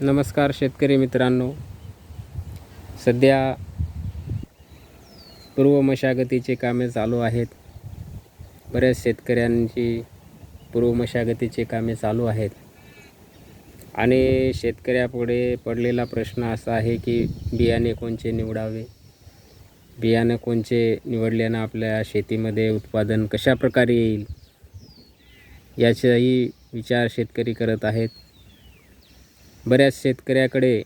नमस्कार शेतकरी मित्रांनो. सध्या पूर्व मशागतीचे कामे चालू आहेत. बऱ्याच शेतकऱ्यांची पूर्व मशागतीचे कामे चालू आहेत. आणि शेतकऱ्यापुढे पडलेला प्रश्न असा आहे की बियाणे कोणचे निवडावे? बियाणं कोणचे निवडल्यानं आपल्या शेतीमध्ये उत्पादन कशा प्रकारे येईल? याचाही विचार शेतकरी करत आहेत. बऱ्याच शेतकऱ्याकडे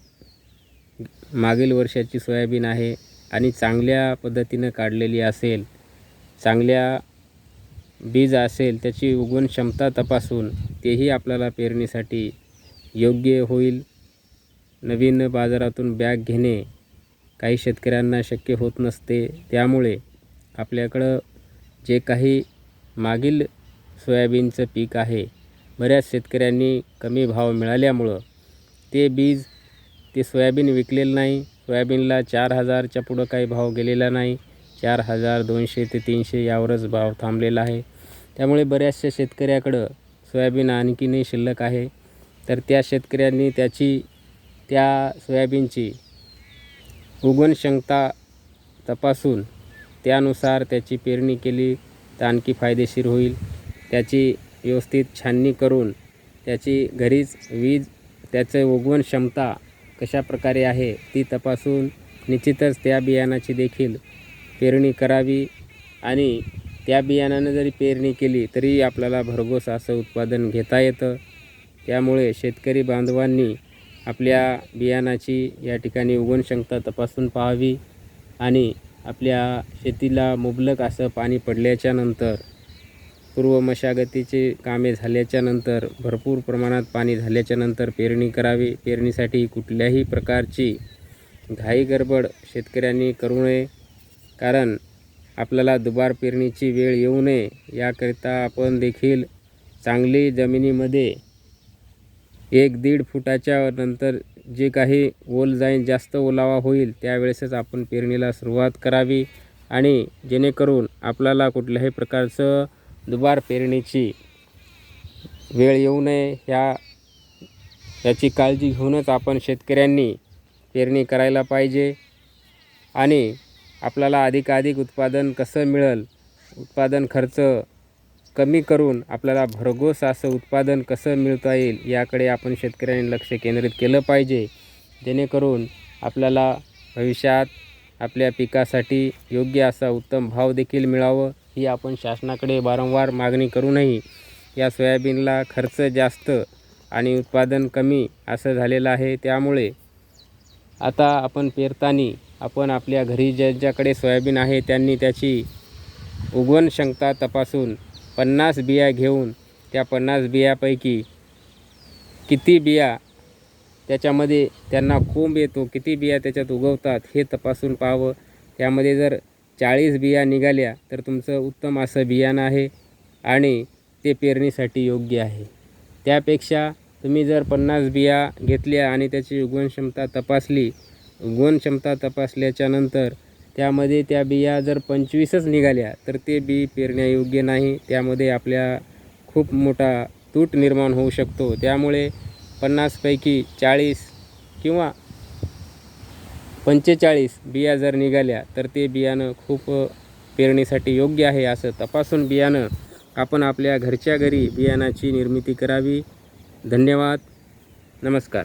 मागील वर्षाची सोयाबीन आहे आणि चांगल्या पद्धतीनं काढलेली असेल चांगल्या बीज असेल त्याची उगवण क्षमता तपासून तेही आपल्याला पेरणीसाठी योग्य होईल. नवीन बाजारातून बॅग घेणे काही शेतकऱ्यांना शक्य होत नसते. त्यामुळे आपल्याकडं जे काही मागील सोयाबीनचं पीक आहे बऱ्याच शेतकऱ्यांनी कमी भाव मिळाल्यामुळं ते बीज ते सोयाबीन विकलेलं नाही. सोयाबीनला चार हजारच्या पुढं काही भाव गेलेला नाही. चार हजार दोनशे ते तीनशे यावरच भाव थांबलेला आहे. त्यामुळे बऱ्याचशा शेतकऱ्याकडं सोयाबीन आणखीनही शिल्लक आहे. तर त्या शेतकऱ्यांनी त्याची त्या सोयाबीनची उगवण क्षमता तपासून त्यानुसार त्याची पेरणी केली तर आणखी फायदेशीर होईल. त्याची व्यवस्थित छाननी करून त्याची घरीच वीज त्याचं उगवण क्षमता कशा प्रकारे आहे ती तपासून निश्चितच त्या बियाणाची देखील पेरणी करावी आणि त्या बियाणानं जरी पेरणी केली तरी आपल्याला भरघोस असं उत्पादन घेता येतं. त्यामुळे शेतकरी बांधवांनी आपल्या बियाणाची या ठिकाणी उगवण क्षमता तपासून पाहावी आणि आपल्या शेतीला मुबलक असं पाणी पडल्याच्या नंतर पूर्व मशागतीचे कामे झाल्याच्यानंतर भरपूर प्रमाणात पाणी झाल्याच्यानंतर पेरणी करावी. पेरणीसाठी कुठल्याही प्रकारची घाई गडबड शेतकऱ्यांनी करू नये. कारण आपल्याला दुबार पेरणीची वेळ येऊ नये याकरिता आपण देखील चांगली जमिनीमध्ये एक दीड फुटाच्या नंतर जे काही ओल जाईन जास्त ओलावा होईल त्यावेळेसच आपण पेरणीला सुरुवात करावी. आणि जेणेकरून आपल्याला कुठल्याही प्रकारचं दुबार पेरणीची वेळ येऊ नये ह्या याची काळजी घेऊनच आपण शेतकऱ्यांनी पेरणी करायला पाहिजे आणि आपल्याला अधिकाधिक उत्पादन कसं मिळेल उत्पादन खर्च कमी करून आपल्याला भरघोस असं उत्पादन कसं मिळता येईल याकडे आपण शेतकऱ्यांनी लक्ष केंद्रित केलं पाहिजे. जेणेकरून आपल्याला भविष्यात आपल्या पिकासाठी योग्य असा उत्तम भाव देखील मिळावं. ही आपण शासनाकडे वारंवार मागणी करूनही या सोयाबीनला खर्च जास्त आणि उत्पादन कमी असं झालेलं आहे. त्यामुळे आता आपण पेरताना आपण आपल्या घरी ज्यांच्याकडे सोयाबीन आहे त्यांनी त्याची उगवण क्षमता तपासून पन्नास बिया घेऊन त्या पन्नास बियापैकी किती बिया त्याच्यामध्ये त्यांना कोंब येतो किती बिया त्याच्यात उगवतात हे तपासून पाहावं. त्यामध्ये जर चाळीस बिया निघाल्या तर तुमचं उत्तम असं बियाणं आहे आणि ते पेरणीसाठी योग्य आहे. त्यापेक्षा तुम्ही जर पन्नास बिया घेतल्या आणि त्याची उगवणक्षमता तपासली उगवणक्षमता क्षमता त्यामध्ये त्या बिया जर पंचवीसच निघाल्या तर ते बी पेरण्यायोग्य नाही. त्यामध्ये आपल्या खूप मोठा तूट निर्माण होऊ शकतो. त्यामुळे पन्नासपैकी चाळीस किंवा पंचेचाळीस बिया जर निघाल्या तर ते बियाणं खूप पेरणीसाठी योग्य आहे असं तपासून बियाणं आपण आपल्या घरच्या घरी बियाणाची निर्मिती करावी. धन्यवाद. नमस्कार.